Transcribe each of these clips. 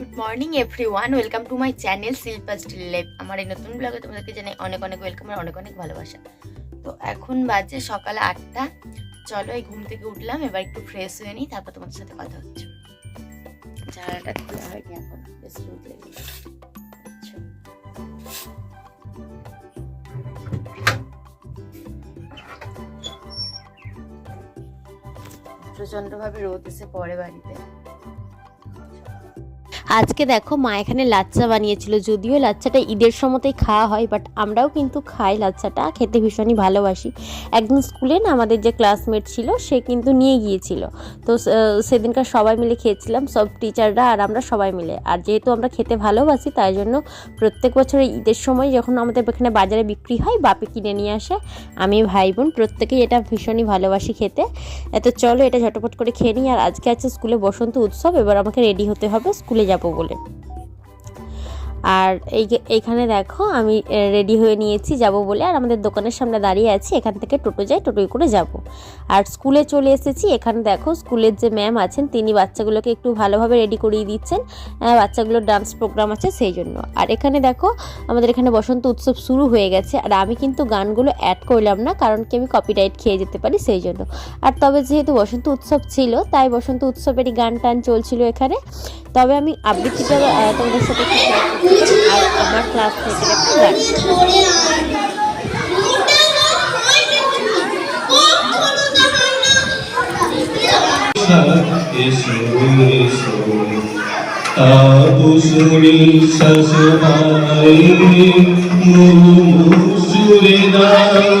Good morning everyone welcome to my channel Shilpa still life আমার এই নতুন ব্লগে তোমাদেরকে জানাই অনেক অনেক ওয়েলকাম আর অনেক অনেক ভালোবাসা। তো এখন বাজে সকাল আটটা। চলো এই ঘুম থেকে উঠলাম, এবার একটু ফ্রেশ হয়ে নিই, তারপর তোমাদের সাথে কথা হচ্ছে। জানালাটা খোলা হয়নি এখন আচ্ছা। রোদ এসে পড়ে বাড়িতে। আজকে দেখো মা এখানে লাচ্চা বানিয়েছিল, যদিও লাচ্চাটা ঈদের সময়তেই খাওয়া হয় বাট আমরাও কিন্তু খাই লাচ্চাটা, খেতে ভীষণই ভালোবাসি। একদিন স্কুলে না আমাদের যে ক্লাসমেট ছিল, সে কিন্তু নিয়ে গিয়েছিল। তো সেদিনকার সবাই মিলে খেয়েছিলাম, সব টিচাররা আর আমরা সবাই মিলে। আর যেহেতু আমরা খেতে ভালোবাসি, তাই জন্য প্রত্যেক বছর ঈদের সময় যখন আমাদের এখানে বাজারে বিক্রি হয়, বাপি কিনে নিয়ে আসে। আমি ভাই বোন প্রত্যেকেই এটা ভীষণই ভালোবাসি খেতে। এত চলো এটা ঝটপট করে খেয়ে নিই। আর আজকে আছে স্কুলে বসন্ত উৎসব, এবার আমাকে রেডি হতে হবে স্কুলে যাব। বলে। আর এই এইখানে দেখো, আমি রেডি হয়ে নিয়েছি, যাব বলে। আর আমাদের দোকানের সামনে দাঁড়িয়ে আছি, এখান থেকে টোটো যাই টোটোয় করে যাব। আর স্কুলে চলে এসেছি, এখানে দেখো, স্কুলের যে ম্যাম আছেন, তিনি বাচ্চাগুলোকে একটু ভালোভাবে রেডি করিয়ে দিচ্ছেন। বাচ্চাগুলোর ডান্স প্রোগ্রাম আছে সেই জন্য। আর এখানে দেখো, আমাদের এখানে বসন্ত উৎসব শুরু হয়ে গেছে। আর আমি কিন্তু গানগুলো অ্যাড করলাম না, কারণ কি আমি কপিরাইট খেয়ে যেতে পারি সেই জন্য। আর তবে যেহেতু বসন্ত উৎসব ছিল, তাই বসন্ত উৎসবেরই গান টান চলছিল এখানে। তবে আমি আবৃত্তিটা তোমাদের সাথে আর আমার ক্লাস থেকে একটা গান এসো এসো তাপসুরি দাঁড়ায়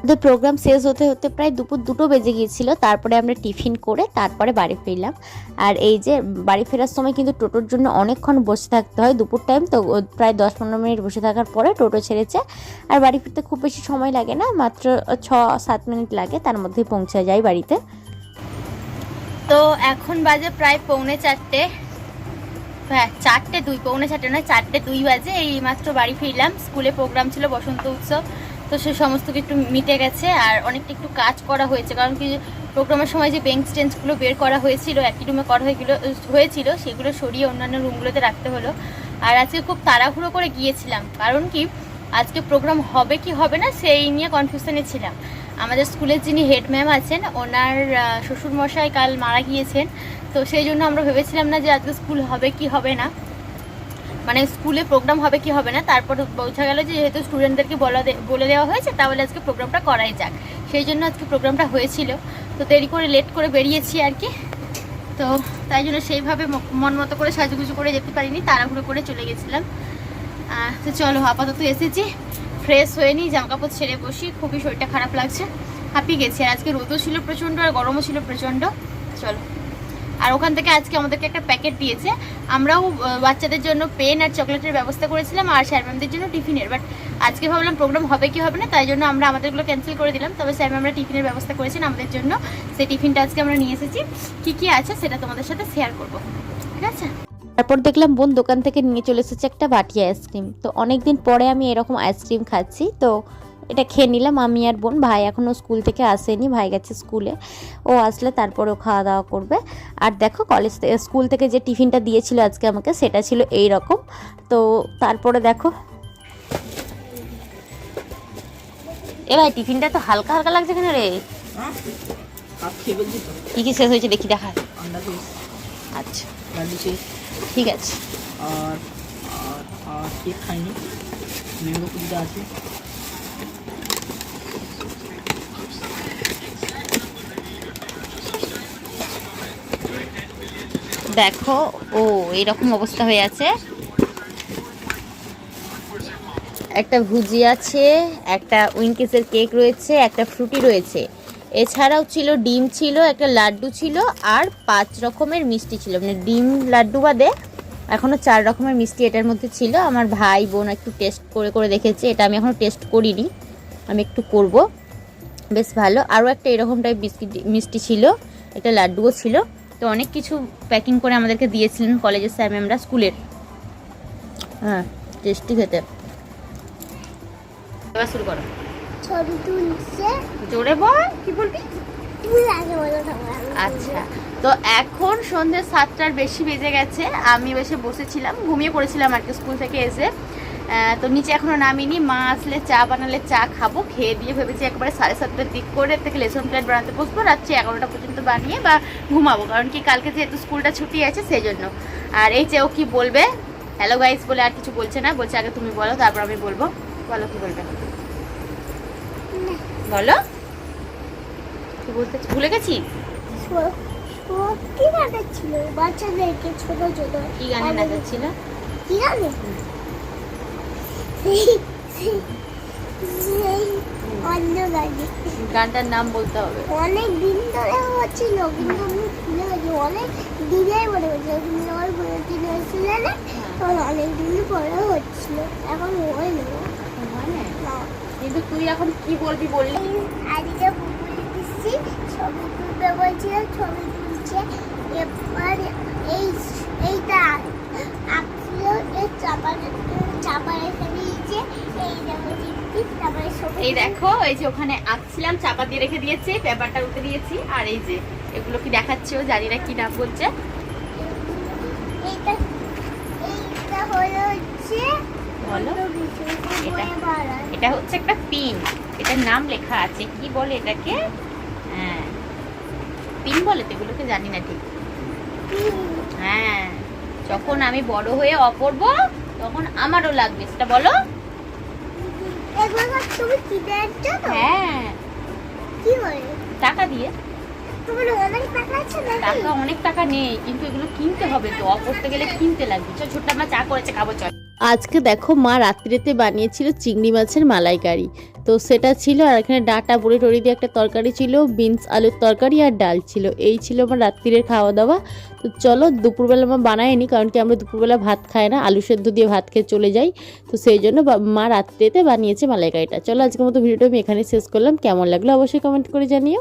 আমাদের প্রোগ্রাম শেষ হতে হতে প্রায় দুপুর দুটো বেজে গিয়েছিল। তারপরে আমরা টিফিন করে তারপরে বাড়ি ফিরলাম। আর এই যে বাড়ি ফেরার সময় কিন্তু টোটোর জন্য অনেকক্ষণ বসে থাকতে হয় দুপুর টাইম তো প্রায় দশ পনেরো মিনিট বসে থাকার পরে টোটো ছেড়েছে। আর বাড়ি ফিরতে খুব বেশি সময় লাগে না, মাত্র ছ সাত মিনিট লাগে, তার মধ্যেই পৌঁছে যায় বাড়িতে। তো এখন বাজে প্রায় পৌনে চারটে। হ্যাঁ চারটে দুই, পৌনে চারটে নয়, চারটে দুই বাজে। এই মাত্র বাড়ি ফিরলাম। স্কুলে প্রোগ্রাম ছিল বসন্ত উৎসব। তো সে সমস্ত একটু মিটে গেছে আর অনেকটা একটু কাজ করা হয়েছে। কারণ কি, প্রোগ্রামের সময় যে বেঞ্চ টেঞ্চগুলো বের করা হয়েছিল, একই রুমে করা হয়েগুলো, হয়েছিল, সেগুলো সরিয়ে অন্যান্য রুমগুলোতে রাখতে হলো। আর আজকে খুব তাড়াহুড়ো করে গিয়েছিলাম। কারণ কি, আজকে প্রোগ্রাম হবে কি হবে না, সেই নিয়ে কনফিউশনে ছিলাম। আমাদের স্কুলের যিনি হেড ম্যাম আছেন, ওনার শ্বশুরমশাই কাল মারা গিয়েছেন। তো সেই জন্য আমরা ভেবেছিলাম না যে আজকে স্কুল হবে কি হবে না। মানে স্কুলে প্রোগ্রাম হবে কি হবে না, তারপর বোঝা গেল যে যেহেতু স্টুডেন্টদেরকে বলা বলে দেওয়া হয়েছে, তাহলে আজকে প্রোগ্রামটা করাই যাক। সেই জন্য আজকে প্রোগ্রামটা হয়েছিল। তো দেরি করে লেট করে বেরিয়েছি আর কি। তো তাই জন্য সেইভাবে মন মতো করে সাজুগুজু করে যেতে পারিনি, তাড়াহুড়ো করে চলে গেছিলাম। তো চলো, আপাতত এসেছি। ফ্রেশ হয়ে নিই জামাকাপড় ছেড়ে বসি, খুবই শরীরটা খারাপ লাগছে। হাঁপিয়ে গেছি, আর আজকে রোদও ছিল প্রচণ্ড আর গরমও ছিল প্রচণ্ড। চলো। আর ওখান থেকে আজকে আমাদেরকে একটা প্যাকেট দিয়েছে। আমরাও বাচ্চাদের জন্য পেন আর চকলেটের ব্যবস্থা করেছিলাম আর স্যার ম্যামদের জন্য টিফিনের। বাট আজকে ভাবলাম প্রোগ্রাম হবে কি হবে না, তাই জন্য আমরা আমাদেরগুলো ক্যান্সেল করে দিলাম। তবে স্যার ম্যামরা টিফিনের ব্যবস্থা করেছেন আমাদের জন্য। সেই টিফিনটা আজকে আমরা নিয়ে এসেছি। কী কী আছে সেটা তোমাদের সাথে শেয়ার করব। ঠিক আছে? তারপর দেখলাম বোন দোকান থেকে নিয়ে চলে এসেছে একটা বাটি আইসক্রিম। তো অনেক দিন পরে আমি এরকম আইসক্রিম খাচ্ছি। তো এটা খেয়ে নিলাম। আমি আর বোন ভাই এখনও স্কুল থেকে আসেনি ভাই গেছে স্কুলে। ও আসলে তারপরেও খাওয়া দাওয়া করবে। আর দেখো কলেজ স্কুল থেকে যে টিফিনটা দিয়েছিল আজকে আমাকে সেটা ছিল এই রকম তো তারপরে দেখো। এ ভাই টিফিনটা তো হালকা হালকা লাগছে কেন রে? হাফ খেয়ে কি কি শেষ হয়েছে দেখি দেখা। আচ্ছা। ঠিক আছে। আর আর আর কেক খাইনি। ম্যাঙ্গো কুচিটা আছে। দেখো, ও, এরকম অবস্থা হয়ে আছে। একটা ভুজি আছে, একটা উইঙ্কিসের কেক রয়েছে, একটা ফ্রুটি রয়েছে। এছাড়াও ছিল, ডিম ছিল, একটা লাড্ডু ছিল, আর পাঁচ রকমের মিষ্টি ছিল। মানে ডিম, লাড্ডু বাদে এখনও চার রকমের মিষ্টি এটার মধ্যে ছিল। আমার ভাই বোন একটু টেস্ট করে করে দেখেছে, এটা আমি এখনও টেস্ট করিনি। আমি একটু করব। বেশ ভালো। আরও একটা এরকম টাইপ বিস্কিট মিষ্টি ছিল, একটা লাড্ডুও ছিল। তো অনেক কিছু প্যাকিং করে আমাদেরকে দিয়েছিলেন কলেজের স্যার ম্যামরা স্কুলের। হ্যাঁ টেস্টি খেতে। এবার শুরু করো। ছবি তুলছে। জোরে বল কি বলবি? আচ্ছা তো এখন সন্ধ্যে সাতটার বেশি বেজে গেছে আমি বেশি বসেছিলাম ঘুমিয়ে পড়েছিলাম আর কি স্কুল থেকে এসে। তো নিচে এখনও নামিনি। মা আসলে চা বানালে চা খাব খেয়ে দিয়ে ভেবেছি একবারে সাড়ে সাতটার দিক করে থেকে লেসন প্ল্যান বানাতে বসবো রাত্রি এগারোটা পর্যন্ত বানিয়ে বা ঘুমাবো কারণ কি কালকে যেহেতু স্কুলটা ছুটি আছে সেই জন্য আর এই যে ও কি বলবে? হ্যালো গাইস বলে আর কিছু বলছে না বলছে আগে তুমি বলো তারপর আমি বলব। বলো কি বলবে? বলো। কি বলতে ভুলে গেছি? কি গানে নাচাচ্ছিল? কি গানে সেই- সেই- সেই অন্য গানে গানটার নাম বলতে হবে। অনেক দিন ধরে হচ্ছিল কিন্তু আমি ভুলে গেছি অনেক দিনের মনে হচ্ছিল কিন্তু আমার ঘুরে দিন হয়েছিল না? তখন অনেক দিন পরে হচ্ছিল এখন হয় না। না। কিন্তু তুই এখন কি বলবি বললি? আজকে পুকুরে দিচ্ছি ছবি তুলতে বলছিল ছবি তুলছে। এবার এই এইটা এই দেখো এই যে ওখানে আঁকছিলাম চাপা দিয়ে রেখে দিয়েছি পেপারটা উঠে দিয়েছি আর এই যে এগুলো কি দেখাচ্ছে ও জানি না কি নাম বলছে। এটা হচ্ছে একটা পিন। এটার নাম লেখা আছে। কি বলে এটাকে? হ্যাঁ। পিন বলে তো এগুলোকে জানি না ঠিক। হ্যাঁ। যখন আমি বড় হয়ে অপরব তখন আমারও লাগবে সেটা বলো। এগুলো তুমি কিনে আনছো তো হ্যাঁ। কি টাকা দিয়ে। অনেক টাকা অনেক নেই কিন্তু এগুলো কিনতে হবে তো। অপরতে গেলে কিনতে লাগবে। ছোট্ট আমরা চা করেছে খাব চল। আজকে দেখো মা রাত্রিতে বানিয়েছিল চিংড়ি মাছের মালাইকারি। তো সেটা ছিল আর এখানে ডাঁটা, বড়ি টড়ি দিয়ে একটা তরকারি ছিল, বিনস, আলুর তরকারি আর ডাল ছিল। এই ছিল আমার রাত্রিরের খাওয়া দাওয়া তো চলো দুপুরবেলা মা বানায়নি কারণ কি আমরা দুপুরবেলা ভাত খাই না, আলু সেদ্ধ দিয়ে ভাত খেয়ে চলে যাই। তো সেই জন্য মা রাত্রিতে বানিয়েছে মালাইকারিটা। চলো আজকের মতো ভিডিওটা আমি এখানে শেষ করলাম। কেমন লাগল অবশ্যই কমেন্ট করে জানিও।